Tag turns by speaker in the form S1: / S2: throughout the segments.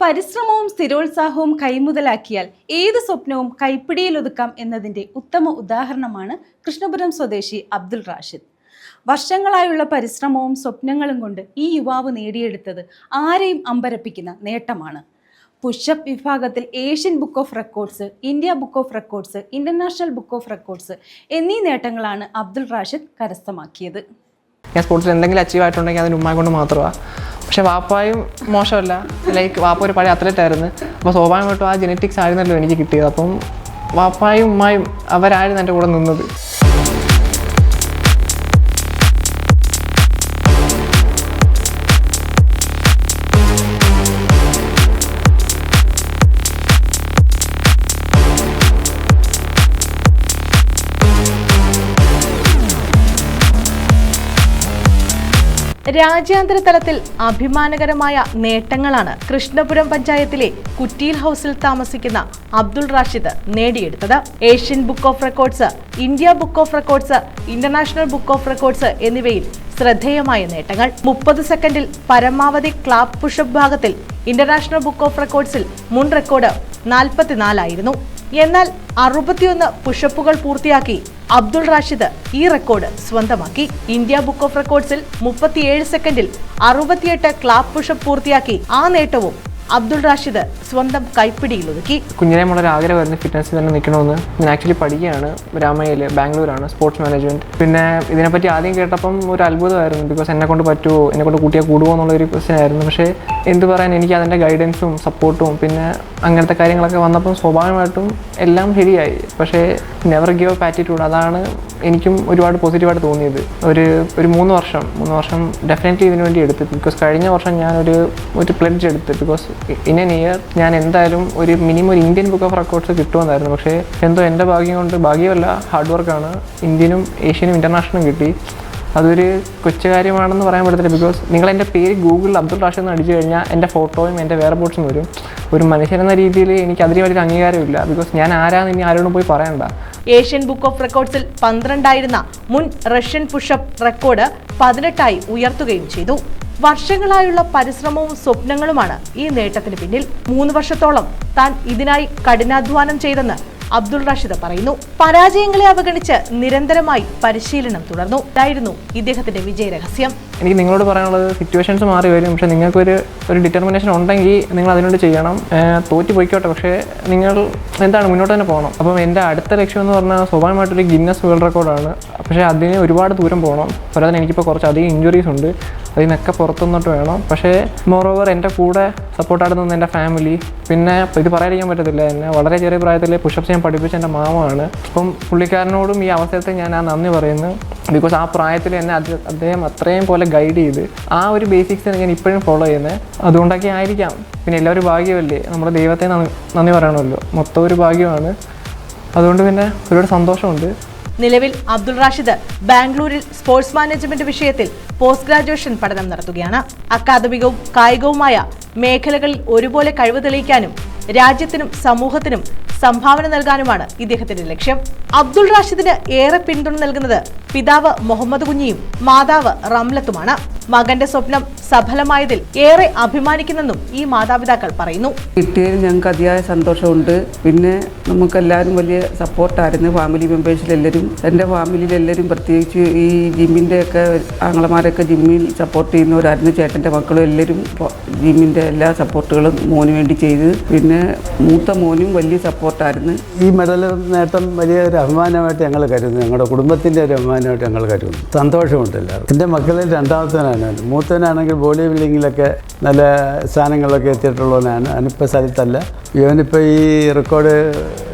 S1: പരിശ്രമവും സ്ഥിരോത്സാഹവും കൈമുതലാക്കിയാൽ ഏത് സ്വപ്നവും കൈപ്പിടിയിൽ ഒതുക്കാം എന്നതിന്റെ ഉത്തമ ഉദാഹരണമാണ് കൃഷ്ണപുരം സ്വദേശി അബ്ദുൾ റാഷിദ്. വർഷങ്ങളായുള്ള പരിശ്രമവും സ്വപ്നങ്ങളും കൊണ്ട് ഈ യുവാവ് നേടിയെടുത്തത് ആരെയും അമ്പരപ്പിക്കുന്ന നേട്ടമാണ്. പുഷപ്പ് വിഭാഗത്തിൽ Asian book of records India book of records international book of records എന്നീ നേട്ടങ്ങളാണ് അബ്ദുൾ റാഷിദ് കരസ്ഥമാക്കിയത്.
S2: ഞാൻ സ്പോർട്സിൽ എന്തെങ്കിലും അച്ചീവ് ആയിട്ടുണ്ടെങ്കിൽ അതിന് ഉമ്മ കൊണ്ട് മാത്രമാണ് പക്ഷേ വാപ്പായും മോശമല്ല. ലൈക്ക് വാപ്പ ഒരു പഴയ അത്ലറ്റ് ആയിരുന്നു അപ്പോൾ സ്വാഭാവികമായിട്ടും ആ ജെനറ്റിക്സ് ആയിരുന്നല്ലോ എനിക്ക് കിട്ടിയത്. അപ്പം വാപ്പായും ഉമ്മായും അവരായിരുന്നു എന്റെ കൂടെ നിന്നത്.
S3: രാജ്യാന്തര തലത്തിൽ അഭിമാനകരമായ നേട്ടങ്ങളാണ് കൃഷ്ണപുരം പഞ്ചായത്തിലെ കുറ്റീൽ ഹൗസിൽ താമസിക്കുന്ന അബ്ദുൾ റാഷിദ് നേടിയെടുത്തത്. Asian book of records India book of records international book of records എന്നിവയിൽ ശ്രദ്ധേയമായ നേട്ടങ്ങൾ. മുപ്പത് സെക്കൻഡിൽ പരമാവധി ക്ലാബ് പുഷപ്പ് ഭാഗത്തിൽ ഇന്റർനാഷണൽ ബുക്ക് ഓഫ് റെക്കോർഡ്സിൽ മുൻ റെക്കോർഡ് നാൽപ്പത്തിനാലായിരുന്നു. എന്നാൽ അറുപത്തിയൊന്ന് പുഷപ്പുകൾ പൂർത്തിയാക്കി അബ്ദുൾ റാഷിദ് ഈ റെക്കോർഡ് സ്വന്തമാക്കി. ഇന്ത്യ ബുക്ക് ഓഫ് റെക്കോർഡ്സിൽ മുപ്പത്തിയേഴ് സെക്കൻഡിൽ അറുപത്തിയെട്ട് ക്ലാപ്പ് പുഷപ്പ് പൂർത്തിയാക്കി. ആ നേട്ടവും അബ്ദുൾ റാഷിദ് സ്വന്തം കൈപ്പിടിയിൽ ഒതുക്കി.
S2: കുഞ്ഞിനെ ആഗ്രഹം ആഗ്രഹമായിരുന്നു ഫിറ്റ്നസ്സിൽ തന്നെ നിൽക്കണമെന്ന്. ഞാൻ ആക്ച്വലി പഠിക്കുകയാണ് രാമയിൽ ബാംഗ്ലൂരാണ് സ്പോർട്സ് മാനേജ്മെന്റ് പിന്നെ ഇതിനെപ്പറ്റി ആദ്യം കേട്ടപ്പം ഒരു അത്ഭുതമായിരുന്നു ബിക്കോസ് എന്നെ കൊണ്ട് പറ്റുമോ എന്നെ കൊണ്ട് കൂട്ടിയാൽ കൂടുമോ എന്നുള്ളൊരു ക്വസ്റ്റ്യൻ ആയിരുന്നു. പക്ഷേ എന്ത് പറയാൻ എനിക്ക് അതിന്റെ ഗൈഡൻസും സപ്പോർട്ടും പിന്നെ അങ്ങനത്തെ കാര്യങ്ങളൊക്കെ വന്നപ്പം സ്വാഭാവികമായിട്ടും എല്ലാം ശരിയായി. പക്ഷേ നെവർ ഗിവ് അപ്പ് ആറ്റിറ്റ്യൂഡ് അതാണ് എനിക്കും ഒരുപാട് പോസിറ്റീവായിട്ട് തോന്നിയത്. ഒരു ഒരു മൂന്ന് വർഷം മൂന്ന് വർഷം ഡെഫിനറ്റ്ലി ഇതിനു വേണ്ടി എടുത്തു. ബിക്കോസ് കഴിഞ്ഞ വർഷം ഞാനൊരു ഒരു പ്ലെഡ്ജ് എടുത്ത്. ബിക്കോസ് ഇൻ എൻ ഇയർ ഞാൻ എന്തായാലും ഒരു മിനിമം ഒരു ഇന്ത്യൻ ബുക്ക് ഓഫ് റെക്കോർഡ്സ് കിട്ടുമെന്നായിരുന്നു. പക്ഷേ എന്തോ എന്റെ ഭാഗ്യം കൊണ്ട് ഭാഗ്യമല്ല ഹാർഡ് വർക്കാണ് ഇന്ത്യനും ഏഷ്യനും ഇന്റർനാഷണലും കിട്ടി. അതൊരു കൊച്ചു കാര്യമാണെന്ന് പറയാൻ പറ്റത്തില്ല. ബിക്കോസ് നിങ്ങൾ എന്റെ പേര് ഗൂഗിളിൽ അബ്ദുൾ റാഷിദ് എന്ന് അടിച്ചു കഴിഞ്ഞാൽ എന്റെ ഫോട്ടോയും എന്റെ വേറെ ബോട്ട്സും വരും. ഒരു മനുഷ്യനെന്ന രീതിയിൽ എനിക്ക് അതിന് വലിയൊരു അംഗീകാരമില്ല. ബിക്കോസ് ഞാൻ ആരാന്ന് ഇനി ആരോടും പോയി പറയണ്ട.
S3: ഏഷ്യൻ ബുക്ക് ഓഫ് റെക്കോർഡ്സിൽ പന്ത്രണ്ടായിരുന്ന മുൻ റഷ്യൻ പുഷപ്പ് റെക്കോർഡ് പതിനെട്ടായി ഉയർത്തുകയും ചെയ്തു. വർഷങ്ങളായുള്ള പരിശ്രമവും സ്വപ്നങ്ങളുമാണ് ഈ നേട്ടത്തിന് പിന്നിൽ. മൂന്ന് വർഷത്തോളം താൻ ഇതിനായി കഠിനാധ്വാനം ചെയ്തെന്ന് അബ്ദുൾ റഷീദ് പറയുന്നു. പരാജയങ്ങളെ അവഗണിച്ച് നിരന്തരമായി പരിശീലനം തുടർന്നു. ഇതായിരുന്നു ഇദ്ദേഹത്തിന്റെ വിജയരഹസ്യം.
S2: എനിക്ക് നിങ്ങളോട് പറയാനുള്ളത് സിറ്റുവേഷൻസ് മാറി വരും. പക്ഷേ നിങ്ങൾക്കൊരു ഒരു ഡിറ്റർമിനേഷൻ ഉണ്ടെങ്കിൽ നിങ്ങൾ അതിനോട് ചെയ്യണം. തോറ്റി പോയിക്കോട്ടെ. പക്ഷേ നിങ്ങൾ എന്താണ് മുന്നോട്ട് തന്നെ പോകണം. അപ്പം എന്റെ അടുത്ത ലക്ഷ്യം എന്ന് പറഞ്ഞാൽ സ്വാഭാവികമായിട്ടൊരു ഗിന്നസ് വേൾഡ് റെക്കോർഡാണ്. പക്ഷേ അതിന് ഒരുപാട് ദൂരം പോകണം. പോരാതെ എനിക്കിപ്പോൾ കുറച്ച് അധികം ഇഞ്ചുറീസ് ഉണ്ട് അതിനൊക്കെ പുറത്തുനിന്നിട്ട് വേണം. പക്ഷേ മോറോവർ എന്റെ കൂടെ സപ്പോർട്ടായിട്ട് നിന്ന് എന്റെ ഫാമിലി പിന്നെ ഇത് പറയാതിരിക്കാൻ പറ്റത്തില്ല. എന്നെ വളരെ ചെറിയ പ്രായത്തിൽ പുഷപ്സ് ഞാൻ പഠിപ്പിച്ച എന്റെ മാമാണ് അപ്പം പുള്ളിക്കാരനോടും ഈ അവസരത്തിൽ ഞാൻ ആ നന്ദി പറയുന്നു. ബിക്കോസ് ആ പ്രായത്തിൽ എന്നെ അദ്ദേഹം അത്രയും പോലെ ഗൈഡ് ചെയ്ത് ആ ഒരു ബേസിക്സ് ഞാൻ ഇപ്പോഴും ഫോളോ ചെയ്യുന്നത് അതുകൊണ്ടൊക്കെ ആയിരിക്കാം. പിന്നെ എല്ലാവരും ഭാഗ്യമല്ലേ നമ്മുടെ ദൈവത്തെ നന്ദി പറയണമല്ലോ. മൊത്തം ഒരു ഭാഗ്യമാണ്. അതുകൊണ്ട് പിന്നെ ഒരുപാട് സന്തോഷമുണ്ട്.
S3: നിലവിൽ അബ്ദുൾ റാഷിദ് ബാംഗ്ലൂരിൽ സ്പോർട്സ് മാനേജ്മെന്റ് വിഷയത്തിൽ പോസ്റ്റ് ഗ്രാജുവേഷൻ പഠനം നടത്തുകയാണ്. അക്കാദമികവും കായികവുമായ മേഖലകളിൽ ഒരുപോലെ കഴിവ് തെളിയിക്കാനും രാജ്യത്തിനും സമൂഹത്തിനും സംഭാവന നൽകാനുമാണ് ഇദ്ദേഹത്തിന്റെ ലക്ഷ്യം. അബ്ദുൾ റാഷിദിന് ഏറെ പിന്തുണ നൽകുന്നത് പിതാവ് മുഹമ്മദ് കുഞ്ഞിയും മാതാവ് റംലത്തുമാണ്. മകന്റെ സ്വപ്നം സഫലമായതിൽ ഏറെ അഭിമാനിക്കുന്നെന്നും ഈ മാതാപിതാക്കൾ പറയുന്നു.
S4: കിട്ടിയതിൽ ഞങ്ങൾക്ക് അതിയായ സന്തോഷമുണ്ട്. പിന്നെ നമുക്കെല്ലാവരും വലിയ സപ്പോർട്ടായിരുന്നു ഫാമിലി മെമ്പേഴ്സിലെല്ലാവരും. എന്റെ ഫാമിലിയിലെല്ലാവരും പ്രത്യേകിച്ച് ഈ ജിമ്മിന്റെ ഒക്കെ ആങ്ങളമാരൊക്കെ ജിമ്മിൽ സപ്പോർട്ട് ചെയ്യുന്നവരായിരുന്നു. ചേട്ടന്റെ മക്കളും എല്ലാവരും ജിമ്മിന്റെ ജിമ്മിന്റെ എല്ലാ സപ്പോർട്ടുകളും മോന് വേണ്ടി ചെയ്ത്. പിന്നെ മൂത്ത മോനും വലിയ സപ്പോർട്ടായിരുന്നു.
S5: ഈ മെഡൽ നേട്ടം വലിയ ഒരു അഭിമാനമായിട്ട് ഞങ്ങൾ കരുതുന്നു. ഞങ്ങളുടെ കുടുംബത്തിന്റെ ഒരു അഭിമാനമായിട്ട് ഞങ്ങൾ കരുതുന്നു. സന്തോഷമുണ്ട് എന്റെ എന്റെ മക്കളിൽ രണ്ടാമത്തവനാണ്. ഞാൻ. ബോഡി ബിൽഡിങ്ങിലൊക്കെ നല്ല സ്ഥാനങ്ങളിലൊക്കെ എത്തിയിട്ടുള്ളവനാണ് അവനിപ്പോൾ സ്ഥലത്തല്ല. ഇവനിപ്പോൾ ഈ റെക്കോർഡ്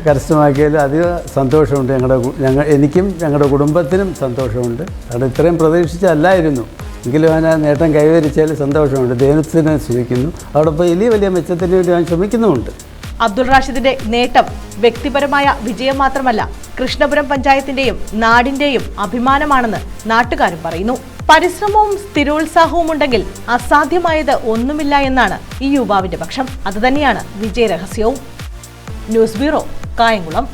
S5: കരസ്ഥമാക്കിയതിൽ അധികം സന്തോഷമുണ്ട് ഞങ്ങളുടെ ഞങ്ങൾ എനിക്കും ഞങ്ങളുടെ കുടുംബത്തിനും സന്തോഷമുണ്ട്. അത് ഇത്രയും പ്രതീക്ഷിച്ചല്ലായിരുന്നു. എങ്കിലും അവൻ നേട്ടം കൈവരിച്ചാൽ സന്തോഷമുണ്ട്. ദൈവത്തിനെ ശ്രമിക്കുന്നു അവിടെ വലിയ വലിയ മെച്ചത്തിന് വേണ്ടി അവൻ ശ്രമിക്കുന്നുമുണ്ട്.
S3: അബ്ദുൾ റാഷിദിന്റെ നേട്ടം വ്യക്തിപരമായ വിജയം മാത്രമല്ല കൃഷ്ണപുരം പഞ്ചായത്തിന്റെയും നാടിന്റെയും അഭിമാനമാണെന്ന് നാട്ടുകാരും പറയുന്നു. പരിശ്രമവും സ്ഥിരോത്സാഹവും ഉണ്ടെങ്കിൽ അസാധ്യമായത് ഒന്നുമില്ല എന്നാണ് ഈ യുവാവിന്റെ പക്ഷം. അതുതന്നെയാണ് വിജയരഹസ്യവും. News bureau Kayamkulam.